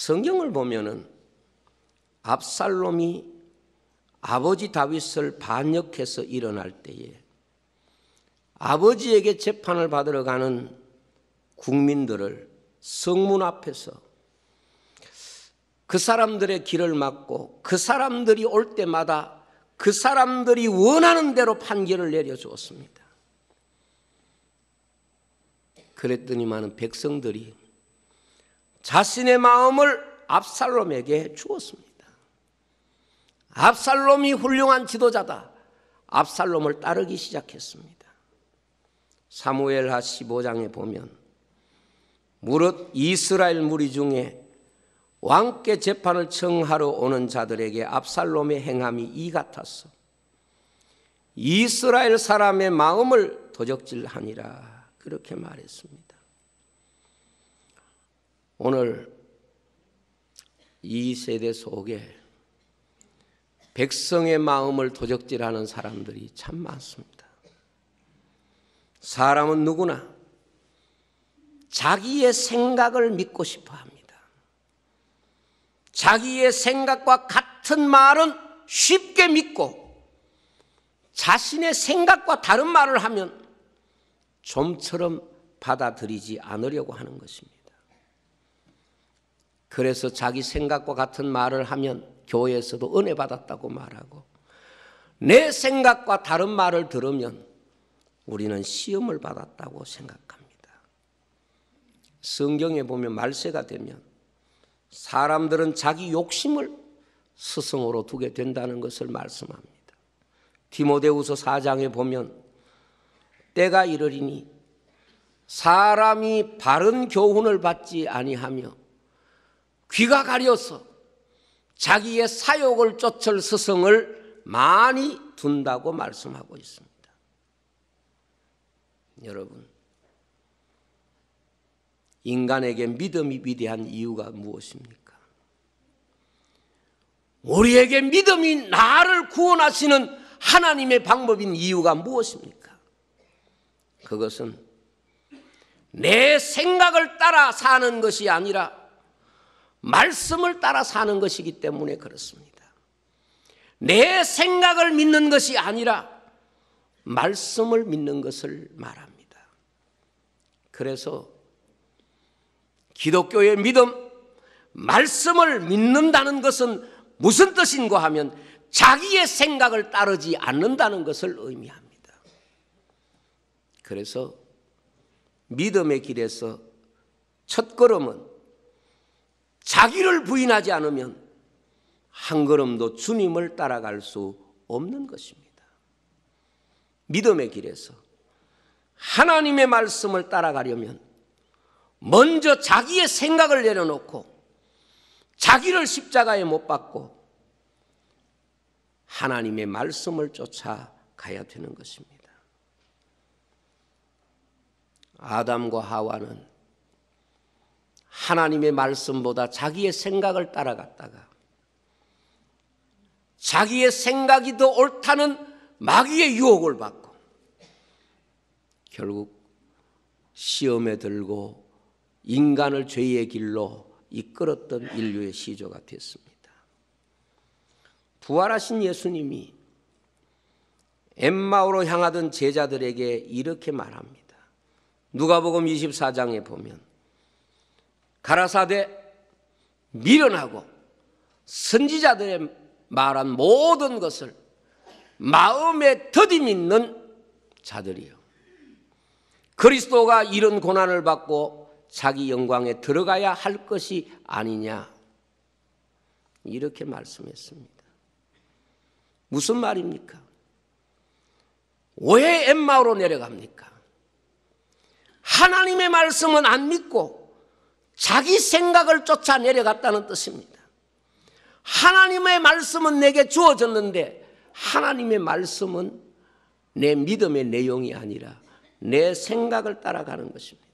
성경을 보면은 압살롬이 아버지 다윗을 반역해서 일어날 때에 아버지에게 재판을 받으러 가는 국민들을 성문 앞에서 그 사람들의 길을 막고 그 사람들이 올 때마다 그 사람들이 원하는 대로 판결을 내려주었습니다. 그랬더니많은 백성들이 자신의 마음을 압살롬에게 주었습니다. 압살롬이 훌륭한 지도자다. 압살롬을 따르기 시작했습니다. 사무엘하 15장에 보면 무릇 이스라엘 무리 중에 왕께 재판을 청하러 오는 자들에게 압살롬의 행함이 이 같았어. 이스라엘 사람의 마음을 도적질하니라 그렇게 말했습니다. 오늘 이 세대 속에 백성의 마음을 도적질하는 사람들이 참 많습니다. 사람은 누구나 자기의 생각을 믿고 싶어 합니다. 자기의 생각과 같은 말은 쉽게 믿고 자신의 생각과 다른 말을 하면 좀처럼 받아들이지 않으려고 하는 것입니다. 그래서 자기 생각과 같은 말을 하면 교회에서도 은혜 받았다고 말하고 내 생각과 다른 말을 들으면 우리는 시험을 받았다고 생각합니다. 성경에 보면 말세가 되면 사람들은 자기 욕심을 스승으로 두게 된다는 것을 말씀합니다. 디모데후서 4장에 보면 때가 이르리니 사람이 바른 교훈을 받지 아니하며 귀가 가려서 자기의 사욕을 쫓을 스승을 많이 둔다고 말씀하고 있습니다. 여러분, 인간에게 믿음이 위대한 이유가 무엇입니까? 우리에게 믿음이 나를 구원하시는 하나님의 방법인 이유가 무엇입니까? 그것은 내 생각을 따라 사는 것이 아니라 말씀을 따라 사는 것이기 때문에 그렇습니다. 내 생각을 믿는 것이 아니라 말씀을 믿는 것을 말합니다. 그래서 기독교의 믿음, 말씀을 믿는다는 것은 무슨 뜻인가 하면 자기의 생각을 따르지 않는다는 것을 의미합니다. 그래서 믿음의 길에서 첫 걸음은 자기를 부인하지 않으면 한 걸음도 주님을 따라갈 수 없는 것입니다. 믿음의 길에서 하나님의 말씀을 따라가려면 먼저 자기의 생각을 내려놓고 자기를 십자가에 못 박고 하나님의 말씀을 쫓아가야 되는 것입니다. 아담과 하와는 하나님의 말씀보다 자기의 생각을 따라갔다가 자기의 생각이 더 옳다는 마귀의 유혹을 받고 결국 시험에 들고 인간을 죄의 길로 이끌었던 인류의 시조가 됐습니다. 부활하신 예수님이 엠마오로 향하던 제자들에게 이렇게 말합니다. 누가복음 24장에 보면 가라사대 미련하고 선지자들의 말한 모든 것을 마음에 더디 믿는 자들이요. 그리스도가 이런 고난을 받고 자기 영광에 들어가야 할 것이 아니냐. 이렇게 말씀했습니다. 무슨 말입니까? 왜 엠마오로 내려갑니까? 하나님의 말씀은 안 믿고 자기 생각을 쫓아 내려갔다는 뜻입니다. 하나님의 말씀은 내게 주어졌는데 하나님의 말씀은 내 믿음의 내용이 아니라 내 생각을 따라가는 것입니다.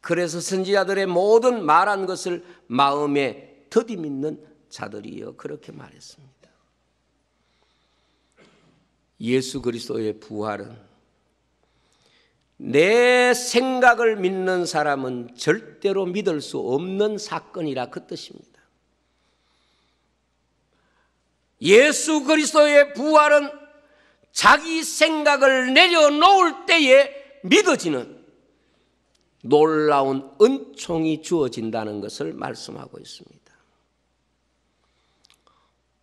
그래서 선지자들의 모든 말한 것을 마음에 더디 믿는 자들이여 그렇게 말했습니다. 예수 그리스도의 부활은 내 생각을 믿는 사람은 절대로 믿을 수 없는 사건이라 그 뜻입니다. 예수 그리스도의 부활은 자기 생각을 내려놓을 때에 믿어지는 놀라운 은총이 주어진다는 것을 말씀하고 있습니다.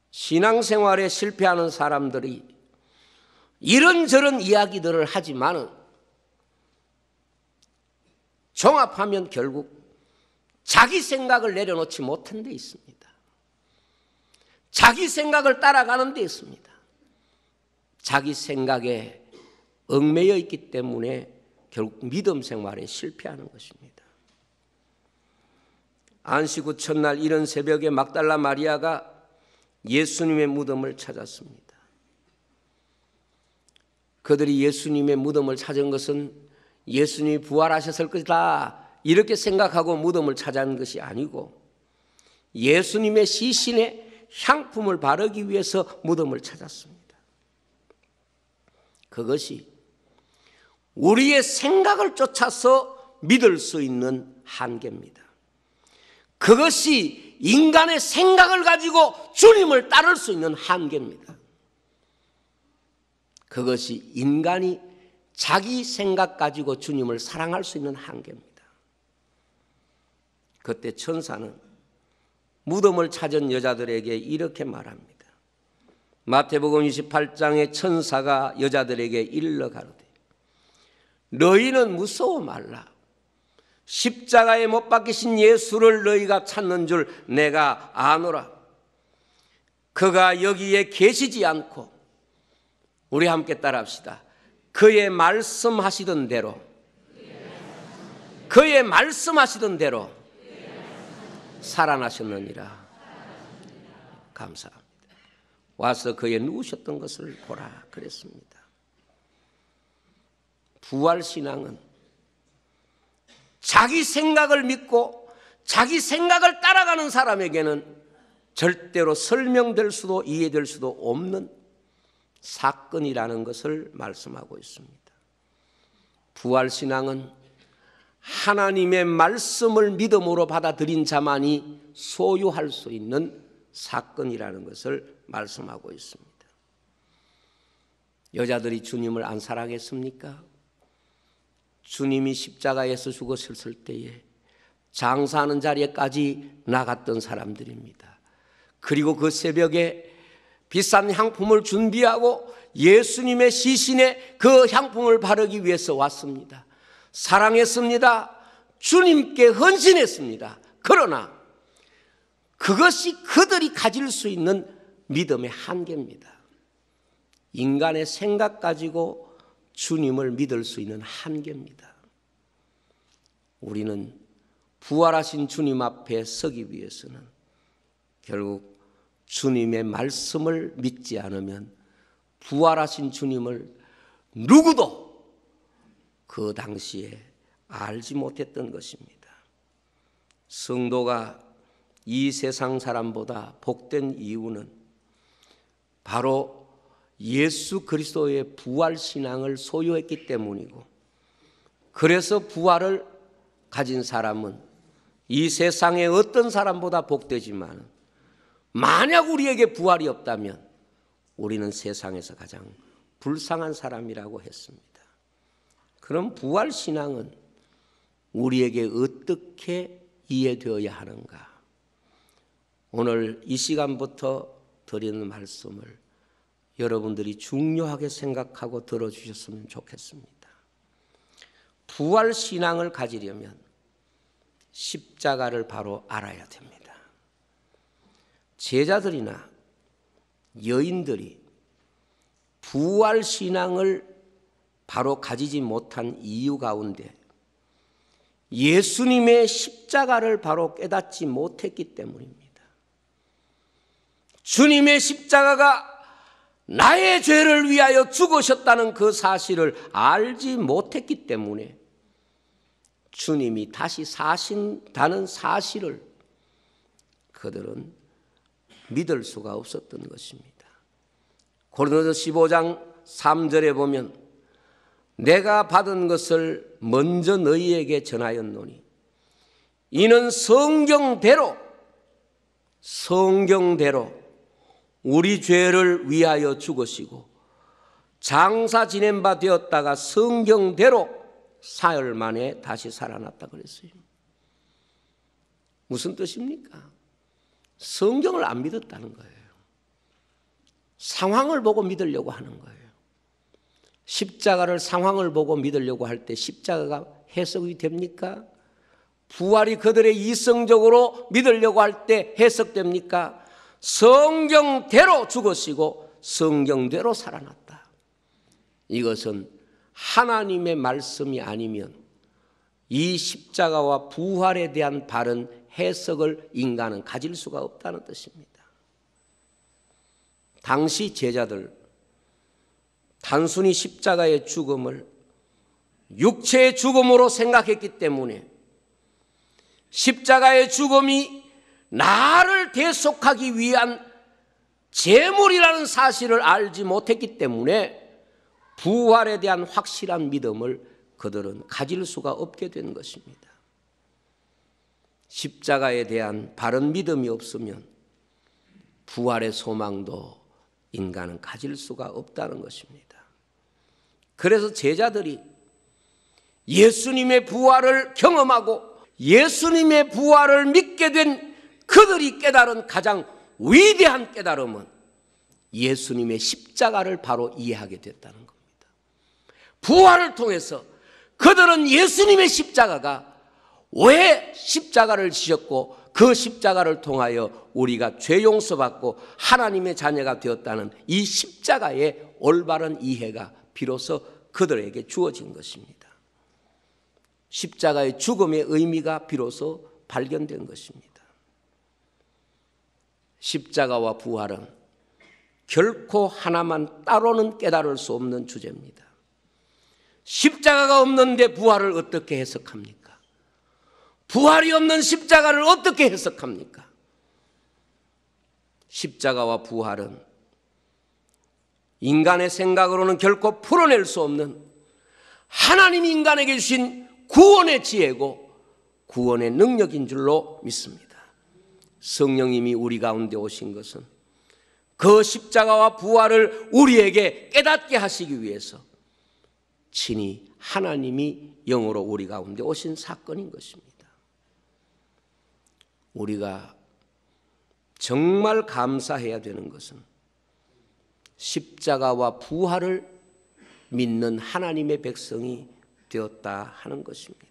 신앙생활에 실패하는 사람들이 이런저런 이야기들을 하지만은 종합하면 결국 자기 생각을 내려놓지 못한 데 있습니다. 자기 생각을 따라가는 데 있습니다. 자기 생각에 얽매여 있기 때문에 결국 믿음 생활에 실패하는 것입니다. 안식 후 첫날 이른 새벽에 막달라 마리아가 예수님의 무덤을 찾았습니다. 그들이 예수님의 무덤을 찾은 것은 예수님이 부활하셨을 것이다. 이렇게 생각하고 무덤을 찾아낸 것이 아니고 예수님의 시신에 향품을 바르기 위해서 무덤을 찾았습니다. 그것이 우리의 생각을 쫓아서 믿을 수 있는 한계입니다. 그것이 인간의 생각을 가지고 주님을 따를 수 있는 한계입니다. 그것이 인간이 자기 생각 가지고 주님을 사랑할 수 있는 한계입니다. 그때 천사는 무덤을 찾은 여자들에게 이렇게 말합니다. 마태복음 28장에 천사가 여자들에게 일러 가로되 너희는 무서워 말라. 십자가에 못 박히신 예수를 너희가 찾는 줄 내가 아노라. 그가 여기에 계시지 않고 우리 함께 따라합시다. 그의 말씀하시던 대로 그의 말씀하시던 대로 살아나셨느니라. 감사합니다. 와서 그의 누우셨던 것을 보라 그랬습니다. 부활 신앙은 자기 생각을 믿고 자기 생각을 따라가는 사람에게는 절대로 설명될 수도 이해될 수도 없는 사건이라는 것을 말씀하고 있습니다. 부활 신앙은 하나님의 말씀을 믿음으로 받아들인 자만이 소유할 수 있는 사건이라는 것을 말씀하고 있습니다. 여자들이 주님을 안 사랑했습니까? 주님이 십자가에서 죽었을 때에 장사하는 자리에까지 나갔던 사람들입니다. 그리고 그 새벽에 비싼 향품을 준비하고 예수님의 시신에 그 향품을 바르기 위해서 왔습니다. 사랑했습니다. 주님께 헌신했습니다. 그러나 그것이 그들이 가질 수 있는 믿음의 한계입니다. 인간의 생각 가지고 주님을 믿을 수 있는 한계입니다. 우리는 부활하신 주님 앞에 서기 위해서는 결국 주님의 말씀을 믿지 않으면 부활하신 주님을 누구도 그 당시에 알지 못했던 것입니다. 성도가 이 세상 사람보다 복된 이유는 바로 예수 그리스도의 부활 신앙을 소유했기 때문이고 그래서 부활을 가진 사람은 이 세상의 어떤 사람보다 복되지만 만약 우리에게 부활이 없다면 우리는 세상에서 가장 불쌍한 사람이라고 했습니다. 그럼 부활 신앙은 우리에게 어떻게 이해되어야 하는가? 오늘 이 시간부터 드리는 말씀을 여러분들이 중요하게 생각하고 들어주셨으면 좋겠습니다. 부활 신앙을 가지려면 십자가를 바로 알아야 됩니다. 제자들이나 여인들이 부활 신앙을 바로 가지지 못한 이유 가운데 예수님의 십자가를 바로 깨닫지 못했기 때문입니다. 주님의 십자가가 나의 죄를 위하여 죽으셨다는 그 사실을 알지 못했기 때문에 주님이 다시 사신다는 사실을 그들은 믿을 수가 없었던 것입니다. 고린도서 15장 3절에 보면 내가 받은 것을 먼저 너희에게 전하였노니 이는 성경대로 성경대로 우리 죄를 위하여 죽으시고 장사 지낸 바 되었다가 성경대로 사흘 만에 다시 살아났다 그랬어요. 무슨 뜻입니까? 성경을 안 믿었다는 거예요. 상황을 보고 믿으려고 하는 거예요. 십자가를 상황을 보고 믿으려고 할 때 십자가가 해석이 됩니까? 부활이 그들의 이성적으로 믿으려고 할 때 해석됩니까? 성경대로 죽으시고 성경대로 살아났다. 이것은 하나님의 말씀이 아니면 이 십자가와 부활에 대한 바른 해석을 인간은 가질 수가 없다는 뜻입니다. 당시 제자들 단순히 십자가의 죽음을 육체의 죽음으로 생각했기 때문에 십자가의 죽음이 나를 대속하기 위한 재물이라는 사실을 알지 못했기 때문에 부활에 대한 확실한 믿음을 그들은 가질 수가 없게 된 것입니다. 십자가에 대한 바른 믿음이 없으면 부활의 소망도 인간은 가질 수가 없다는 것입니다. 그래서 제자들이 예수님의 부활을 경험하고 예수님의 부활을 믿게 된 그들이 깨달은 가장 위대한 깨달음은 예수님의 십자가를 바로 이해하게 됐다는 겁니다. 부활을 통해서 그들은 예수님의 십자가가 왜 십자가를 지셨고 그 십자가를 통하여 우리가 죄 용서받고 하나님의 자녀가 되었다는 이 십자가의 올바른 이해가 비로소 그들에게 주어진 것입니다. 십자가의 죽음의 의미가 비로소 발견된 것입니다. 십자가와 부활은 결코 하나만 따로는 깨달을 수 없는 주제입니다. 십자가가 없는데 부활을 어떻게 해석합니까? 부활이 없는 십자가를 어떻게 해석합니까? 십자가와 부활은 인간의 생각으로는 결코 풀어낼 수 없는 하나님이 인간에게 주신 구원의 지혜고 구원의 능력인 줄로 믿습니다. 성령님이 우리 가운데 오신 것은 그 십자가와 부활을 우리에게 깨닫게 하시기 위해서 친히 하나님이 영으로 우리 가운데 오신 사건인 것입니다. 우리가 정말 감사해야 되는 것은 십자가와 부활을 믿는 하나님의 백성이 되었다 하는 것입니다.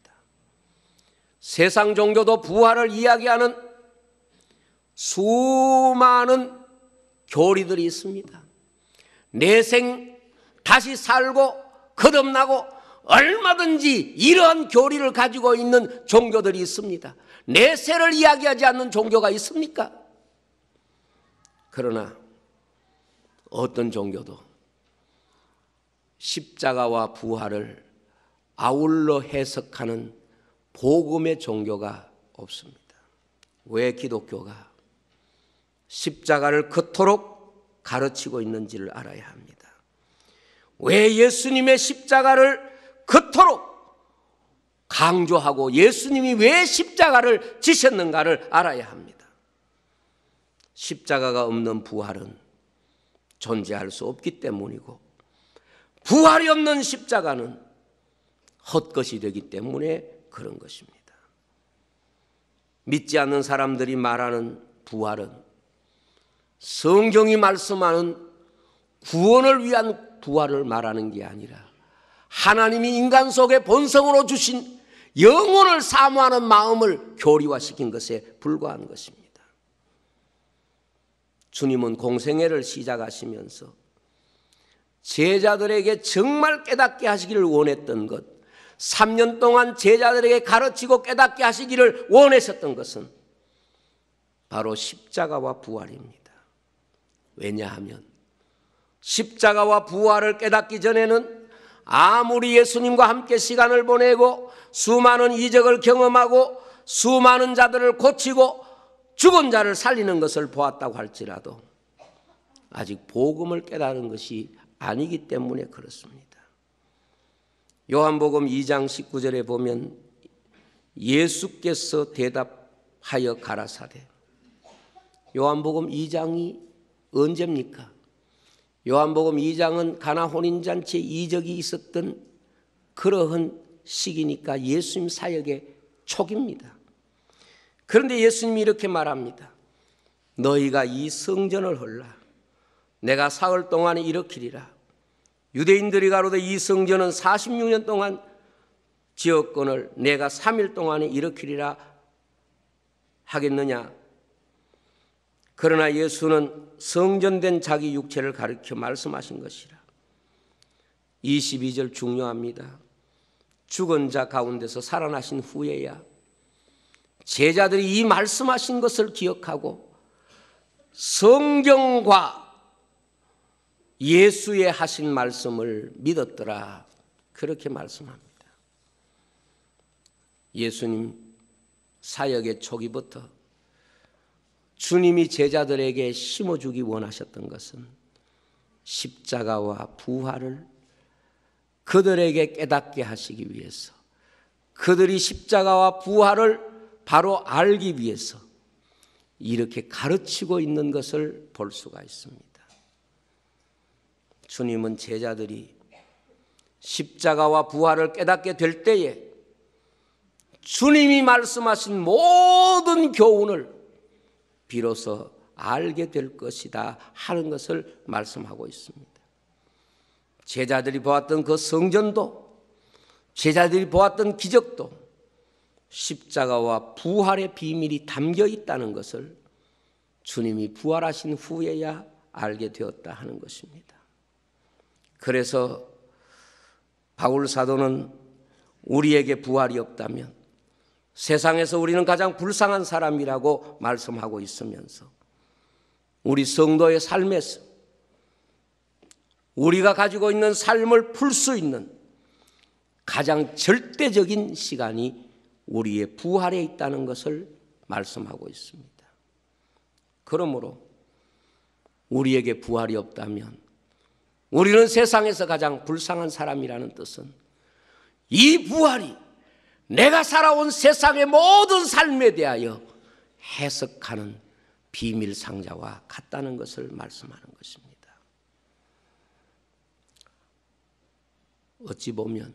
세상 종교도 부활을 이야기하는 수많은 교리들이 있습니다. 내생 다시 살고 거듭나고 얼마든지 이러한 교리를 가지고 있는 종교들이 있습니다. 내세를 이야기하지 않는 종교가 있습니까? 그러나 어떤 종교도 십자가와 부활을 아울러 해석하는 복음의 종교가 없습니다. 왜 기독교가 십자가를 그토록 가르치고 있는지를 알아야 합니다. 왜 예수님의 십자가를 그토록 강조하고 예수님이 왜 십자가를 지셨는가를 알아야 합니다. 십자가가 없는 부활은 존재할 수 없기 때문이고 부활이 없는 십자가는 헛것이 되기 때문에 그런 것입니다. 믿지 않는 사람들이 말하는 부활은 성경이 말씀하는 구원을 위한 부활을 말하는 게 아니라 하나님이 인간 속에 본성으로 주신 영혼을 사모하는 마음을 교리화시킨 것에 불과한 것입니다. 주님은 공생애를 시작하시면서 제자들에게 정말 깨닫게 하시기를 원했던 것, 3년 동안 제자들에게 가르치고 깨닫게 하시기를 원하셨던 것은 바로 십자가와 부활입니다. 왜냐하면 십자가와 부활을 깨닫기 전에는 아무리 예수님과 함께 시간을 보내고 수많은 이적을 경험하고 수많은 자들을 고치고 죽은 자를 살리는 것을 보았다고 할지라도 아직 복음을 깨달은 것이 아니기 때문에 그렇습니다. 요한복음 2장 19절에 보면 예수께서 대답하여 가라사대 요한복음 2장이 언제입니까? 요한복음 2장은 가나 혼인잔치 이적이 있었던 그러한 시기니까 예수님 사역의 초기입니다. 그런데 예수님이 이렇게 말합니다. 너희가 이 성전을 헐라. 내가 사흘 동안에 일으키리라. 유대인들이 가로되 이 성전은 46년 동안 지었건을 내가 3일 동안에 일으키리라 하겠느냐? 그러나 예수는 성전된 자기 육체를 가리켜 말씀하신 것이라. 22절 중요합니다. 죽은 자 가운데서 살아나신 후에야 제자들이 이 말씀하신 것을 기억하고 성경과 예수의 하신 말씀을 믿었더라. 그렇게 말씀합니다. 예수님 사역의 초기부터 주님이 제자들에게 심어주기 원하셨던 것은 십자가와 부활을 그들에게 깨닫게 하시기 위해서 그들이 십자가와 부활을 바로 알기 위해서 이렇게 가르치고 있는 것을 볼 수가 있습니다. 주님은 제자들이 십자가와 부활을 깨닫게 될 때에 주님이 말씀하신 모든 교훈을 비로소 알게 될 것이다 하는 것을 말씀하고 있습니다. 제자들이 보았던 그 성전도 제자들이 보았던 기적도 십자가와 부활의 비밀이 담겨 있다는 것을 주님이 부활하신 후에야 알게 되었다 하는 것입니다. 그래서 바울 사도는 우리에게 부활이 없다면 세상에서 우리는 가장 불쌍한 사람이라고 말씀하고 있으면서 우리 성도의 삶에서 우리가 가지고 있는 삶을 풀 수 있는 가장 절대적인 시간이 우리의 부활에 있다는 것을 말씀하고 있습니다. 그러므로 우리에게 부활이 없다면 우리는 세상에서 가장 불쌍한 사람이라는 뜻은 이 부활이 내가 살아온 세상의 모든 삶에 대하여 해석하는 비밀 상자와 같다는 것을 말씀하는 것입니다. 어찌 보면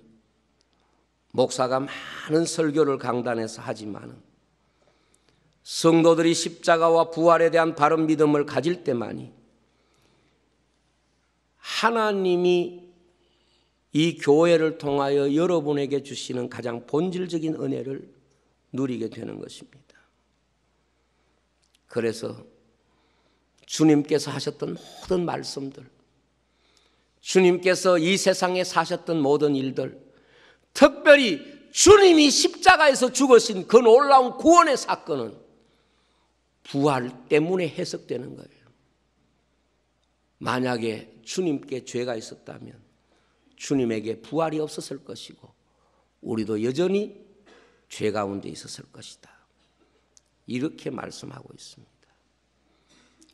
목사가 많은 설교를 강단에서 하지만은 성도들이 십자가와 부활에 대한 바른 믿음을 가질 때만이 하나님이 이 교회를 통하여 여러분에게 주시는 가장 본질적인 은혜를 누리게 되는 것입니다. 그래서 주님께서 하셨던 모든 말씀들, 주님께서 이 세상에 사셨던 모든 일들, 특별히 주님이 십자가에서 죽으신 그 놀라운 구원의 사건은 부활 때문에 해석되는 거예요. 만약에 주님께 죄가 있었다면 주님에게 부활이 없었을 것이고 우리도 여전히 죄 가운데 있었을 것이다. 이렇게 말씀하고 있습니다.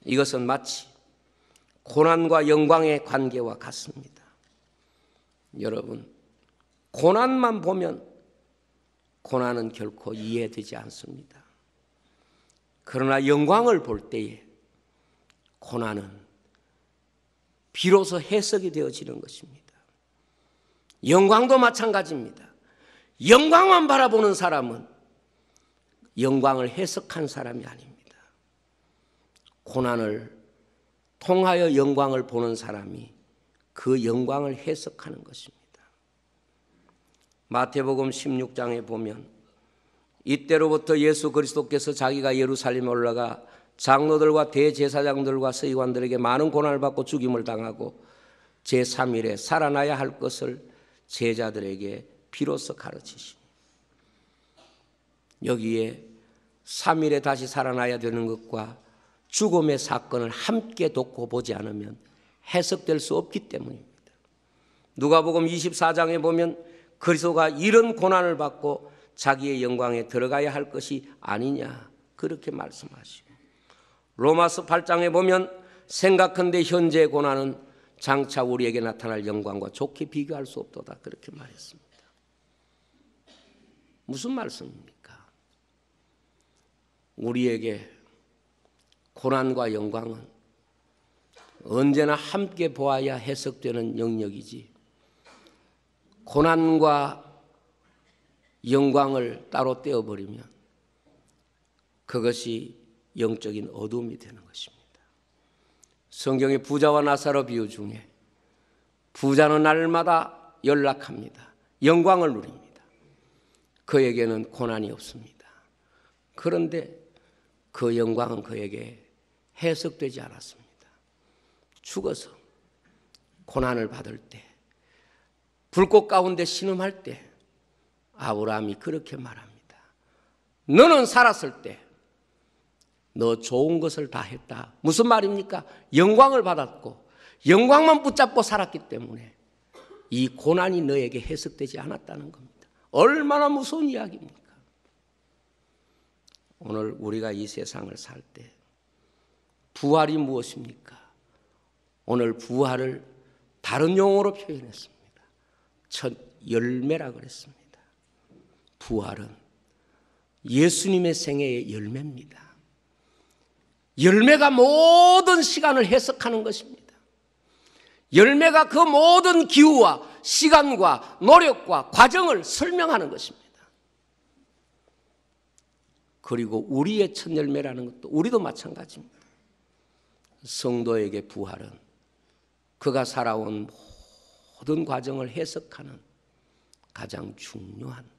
이것은 마치 고난과 영광의 관계와 같습니다. 여러분, 고난만 보면 고난은 결코 이해되지 않습니다. 그러나 영광을 볼 때에 고난은 비로소 해석이 되어지는 것입니다. 영광도 마찬가지입니다. 영광만 바라보는 사람은 영광을 해석한 사람이 아닙니다. 고난을 통하여 영광을 보는 사람이 그 영광을 해석하는 것입니다. 마태복음 16장에 보면 이때로부터 예수 그리스도께서 자기가 예루살렘에 올라가 장로들과 대제사장들과 서기관들에게 많은 고난을 받고 죽임을 당하고 제3일에 살아나야 할 것을 제자들에게 비로소 가르치시니 여기에 3일에 다시 살아나야 되는 것과 죽음의 사건을 함께 돕고 보지 않으면 해석될 수 없기 때문입니다. 누가복음 24장에 보면 그리스도가 이런 고난을 받고 자기의 영광에 들어가야 할 것이 아니냐 그렇게 말씀하시고 로마서 8장에 보면 생각한데 현재 고난은 장차 우리에게 나타날 영광과 좋게 비교할 수 없도다 그렇게 말했습니다. 무슨 말씀입니까? 우리에게 고난과 영광은 언제나 함께 보아야 해석되는 영역이지 고난과 영광을 따로 떼어버리면 그것이 영적인 어둠이 되는 것입니다. 성경의 부자와 나사로 비유 중에 부자는 날마다 연락합니다. 영광을 누립니다. 그에게는 고난이 없습니다. 그런데 그 영광은 그에게 해석되지 않았습니다. 죽어서 고난을 받을 때, 불꽃 가운데 신음할 때, 아브라함이 그렇게 말합니다. 너는 살았을 때, 너 좋은 것을 다 했다. 무슨 말입니까? 영광을 받았고, 영광만 붙잡고 살았기 때문에 이 고난이 너에게 해석되지 않았다는 겁니다. 얼마나 무서운 이야기입니까? 오늘 우리가 이 세상을 살 때, 부활이 무엇입니까? 오늘 부활을 다른 용어로 표현했습니다. 첫 열매라 그랬습니다. 부활은 예수님의 생애의 열매입니다. 열매가 모든 시간을 해석하는 것입니다. 열매가 그 모든 기후와 시간과 노력과 과정을 설명하는 것입니다. 그리고 우리의 첫 열매라는 것도 우리도 마찬가지입니다. 성도에게 부활은 그가 살아온 모든 과정을 해석하는 가장 중요한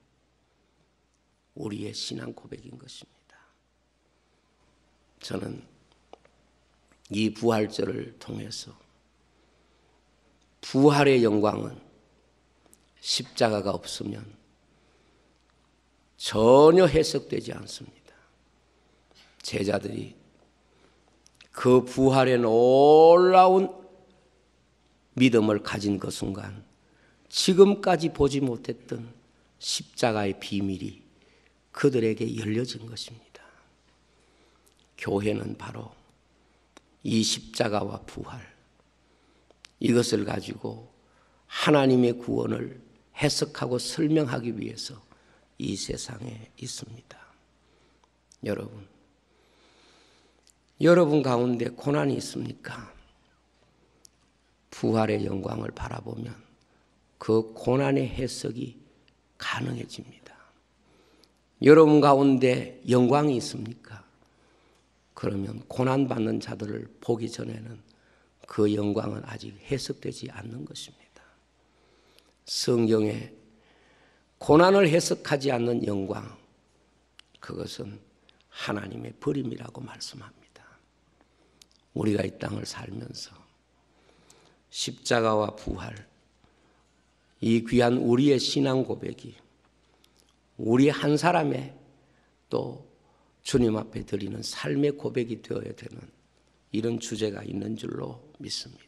우리의 신앙 고백인 것입니다. 저는 이 부활절을 통해서 부활의 영광은 십자가가 없으면 전혀 해석되지 않습니다. 제자들이 그 부활의 놀라운 믿음을 가진 그 순간 지금까지 보지 못했던 십자가의 비밀이 그들에게 열려진 것입니다. 교회는 바로 이 십자가와 부활 이것을 가지고 하나님의 구원을 해석하고 설명하기 위해서 이 세상에 있습니다. 여러분, 여러분 가운데 고난이 있습니까? 부활의 영광을 바라보면 그 고난의 해석이 가능해집니다. 여러분 가운데 영광이 있습니까? 그러면 고난받는 자들을 보기 전에는 그 영광은 아직 해석되지 않는 것입니다. 성경에 고난을 해석하지 않는 영광, 그것은 하나님의 버림이라고 말씀합니다. 우리가 이 땅을 살면서 십자가와 부활, 이 귀한 우리의 신앙 고백이 우리 한 사람의 또 주님 앞에 드리는 삶의 고백이 되어야 되는 이런 주제가 있는 줄로 믿습니다.